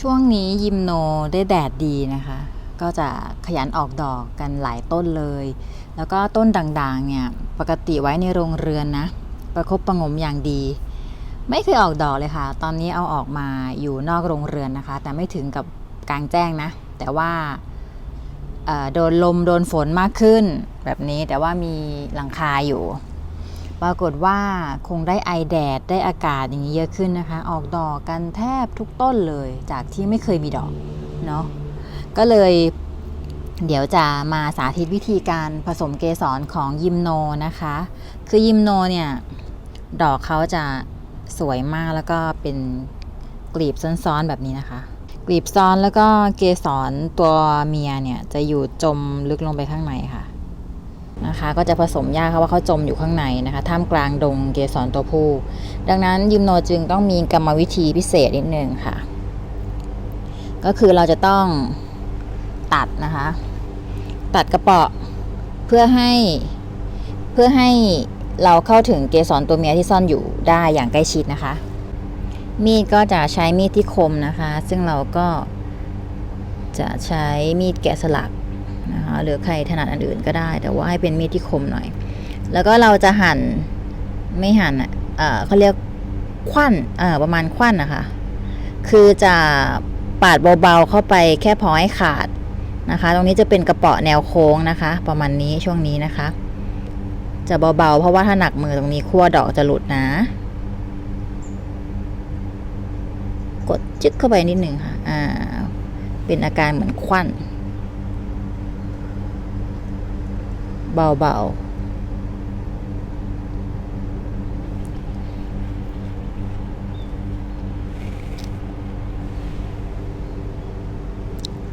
ช่วงนี้ยิมโนได้แดดดีนะคะ ก็จะขยันออกดอกกันหลายต้นเลย แล้วก็ต้นด่างๆเนี่ยปกติไว้ในโรงเรือนนะ ประคบประงมอย่างดี ไม่เคยออกดอกเลยค่ะ ตอนนี้เอาออกมาอยู่นอกโรงเรือนนะคะ แต่ไม่ถึงกับกลางแจ้งนะ แต่ว่าโดนลมโดนฝนมากขึ้นแบบนี้แต่ว่ามีหลังคาอยู่ ปรากฏว่าคงได้ไอแดดได้อากาศอย่างนี้เยอะขึ้นนะคะ ออกดอกกันแทบทุกต้นเลยจากที่ไม่เคยมีดอกเนาะก็เลยเดี๋ยวจะมาสาธิตวิธีการผสมเกสรของยิมโนนะคะ คือยิมโนเนี่ยดอกเขาจะสวยมากแล้วก็เป็นกลีบซ้อนๆแบบนี้นะคะ กลีบซ้อนแล้วก็เกสรตัวเมียเนี่ยจะอยู่จมลึกลงไปข้างในค่ะ นะคะ ก็จะผสมยากค่ะว่าเขาจมอยู่ข้างในนะคะ ท่ามกลางดงเกสรตัวผู้ ดังนั้นยิมโนจึงต้องมีกรรมวิธีพิเศษนิดนึงค่ะ ก็คือเราจะต้องตัดนะคะ ตัดกระเปาะเพื่อให้เพื่อให้เราเข้าถึงเกสรตัวเมียที่ซ่อนอยู่ได้อย่างใกล้ชิดนะคะ มีดก็จะใช้มีดที่คมนะคะ ซึ่งเราก็จะใช้มีดแกะสลัก นะคะหรือใครถนัดอันอื่นก็ได้ แต่ว่าให้เป็นมีดที่คมหน่อย แล้วก็เราจะหั่นไม่หั่นอะเขาเรียกควันอ่อประมาณควันนะคะ คือจะปาดเบาๆเข้าไปแค่พอให้ขาดนะคะ ตรงนี้จะเป็นกระเป๋อแนวโค้งนะคะ ประมาณนี้ช่วงนี้นะคะ จะเบาๆเพราะว่าถ้าหนักมือตรงนี้ขั้วดอกจะหลุดนะ กดจึ๊กเข้าไปนิดหนึ่งค่ะ อ่า เป็นอาการเหมือนควัน เบาๆ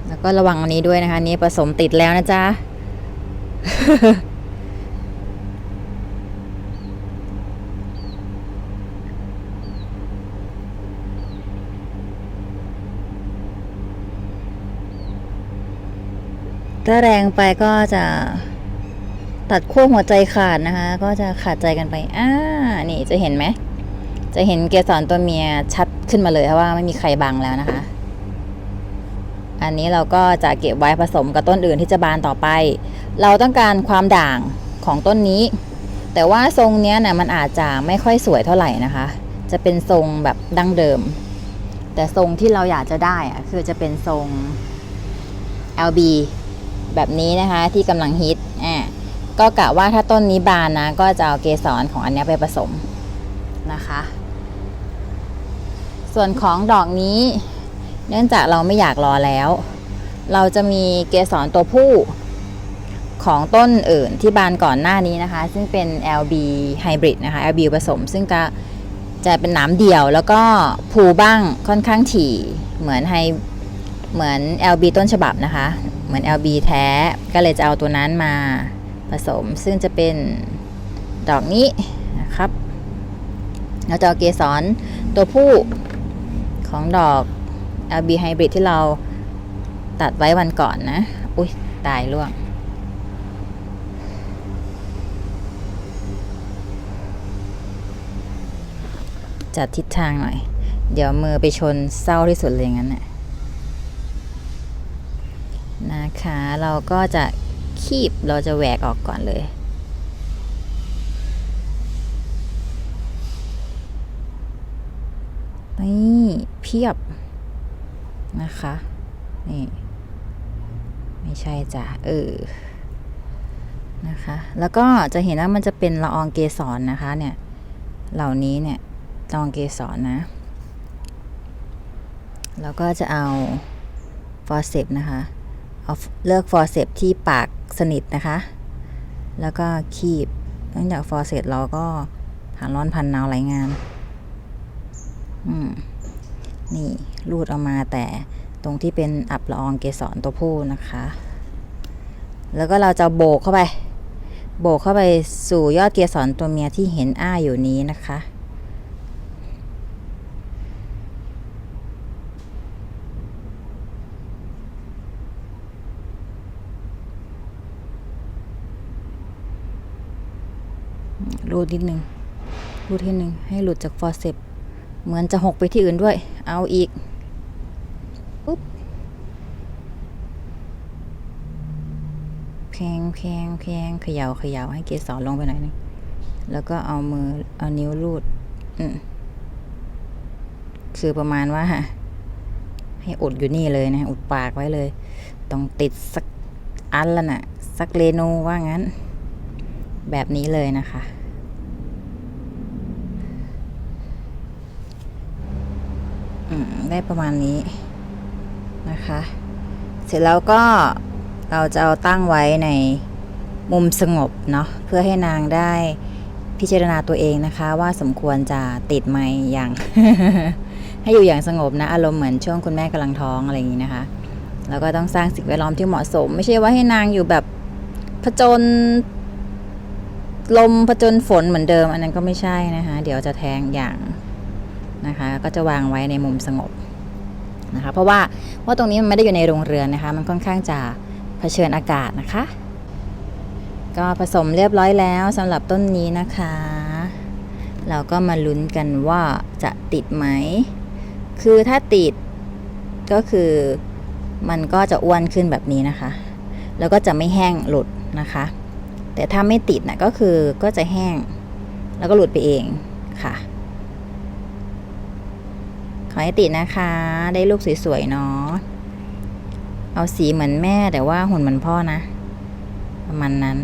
แล้วก็ระวังอันนี้ด้วยนะคะ นี่ผสมติดแล้วนะจ๊ะ ถ้าแรงไปก็จะ ตัดขั้วหัวใจขาดนะคะ ก็จะขาดใจกันไปอ่านี่จะเห็นไหม จะเห็นเกสรตัวเมียชัดขึ้นมาเลยเพราะว่าไม่มีใครบังแล้วนะคะ อันนี้เราก็จะเก็บไว้ผสมกับต้นอื่นที่จะบานต่อไป เราต้องการความด่างของต้นนี้ แต่ว่าทรงเนี้ยนะมันอาจจะไม่ค่อยสวยเท่าไหร่นะคะ จะเป็นทรงแบบดั้งเดิม แต่ทรงที่เราอยากจะได้อะคือจะเป็นทรง LB แบบนี้นะคะที่กำลังฮิตอ่า ก็กะว่าถ้าต้นนี้บานนะ ก็จะเอาเกสรของอันนี้ไปผสมนะคะ ส่วนของดอกนี้ เนื่องจากเราไม่อยากรอแล้ว เราจะมีเกสรตัวผู้ของต้นอื่นที่บานก่อนหน้านี้นะคะ ซึ่งเป็น LB Hybrid นะคะ LB ผสม ซึ่งจะจะเป็นหน้ำเดี่ยวแล้วก็ภูบ้างค่อนข้างถี่เหมือนไฮเหมือน LB ต้นฉบับนะคะ เหมือน LB แท้ก็เลยจะเอาตัวนั้นมา ผสมซึ่งจะเป็นดอกนี้นะครับเราจะเอาเกสรตัวผู้ของดอก LB Hybrid ที่เราตัดไว้วันก่อนนะ อุ้ยตายล่วง จัดทิศทางหน่อย เดี๋ยวมือไปชนเศร้าที่สุดเลยงั้นน่ะนะคะ เราก็จะ คีบเราจะแหวกออกก่อนเลย นี่เพียบนะคะ นี่ ไม่ใช่จ้ะ เออ นะคะ แล้วก็จะเห็นว่ามันจะเป็นละอองเกสรนนะคะ เนี่ย เหล่านี้เนี่ยละอองเกสรนนะ แล้วก็จะเอาฟอร์เซปนะคะ เอาเลือกฟอร์เซปที่ปากสนิทนะคะ แล้วก็คีบเนื่องจากฟอร์เซปเราก็ผ่านร้อนพันหนาวหลายงาน อืม นี่รูดออกมาแต่ตรงที่เป็นอับละอองเกสรตัวผู้นะคะ แล้วก็เราจะโบกเข้าไป โบกเข้าไปสู่ยอดเกสรตัวเมียที่เห็นอ้าอยู่นี้นะคะ รูดนิดหนึ่งรูดทีหนึ่งให้หลุดจากฟอร์เซปเหมือนจะหกไปที่อื่นด้วย เอาอีกอุ๊บแพงแพงแพงเขย่าเขย่าให้เกสรลงไปหน่อยหนึงแล้วก็เอามือเอานิ้วลูด อืคือประมาณว่าให้อุดอยู่นี่เลยนะ อุดปากไว้เลย ต้องติดสักอันละน่ะ สักเรนูว่างั้น แบบนี้เลยนะคะ ได้ประมาณนี้นะคะ เสร็จแล้วก็เราจะเอาตั้งไว้ในมุมสงบเนาะเพื่อให้นางได้พิจารณาตัวเองนะคะ ว่าสมควรจะติดไหมอย่าง ให้อยู่อย่างสงบนะ อารมณ์เหมือนช่วงคุณแม่กำลังท้องอะไรอย่างนี้นะคะ แล้วก็ต้องสร้างสิ่งแวดล้อมที่เหมาะสม ไม่ใช่ว่าให้นางอยู่แบบผจญ ลมผจญฝนเหมือนเดิม อันนั้นก็ไม่ใช่นะคะ เดี๋ยวจะแท้งอย่างนะคะ ก็จะวางไว้ในมุมสงบนะคะ เพราะว่าว่าตรงนี้มันไม่ได้อยู่ในโรงเรือนนะคะ มันค่อนข้างจะเผชิญอากาศนะคะ ก็ผสมเรียบร้อยแล้วสำหรับต้นนี้นะคะ เราก็มาลุ้นกันว่าจะติดไหม คือถ้าติดก็คือมันก็จะอ้วนขึ้นแบบนี้นะคะ แล้วก็จะไม่แห้งหลุดนะคะ แต่ถ้าไม่ติดนะก็คือก็จะแห้ง แล้วก็หลุดไปเองค่ะขอให้ติดนะคะ ได้ลูกสวยๆเนาะเอาสีเหมือนแม่แต่ว่าหุ่นเหมือนพ่อนะ ประมาณนั้น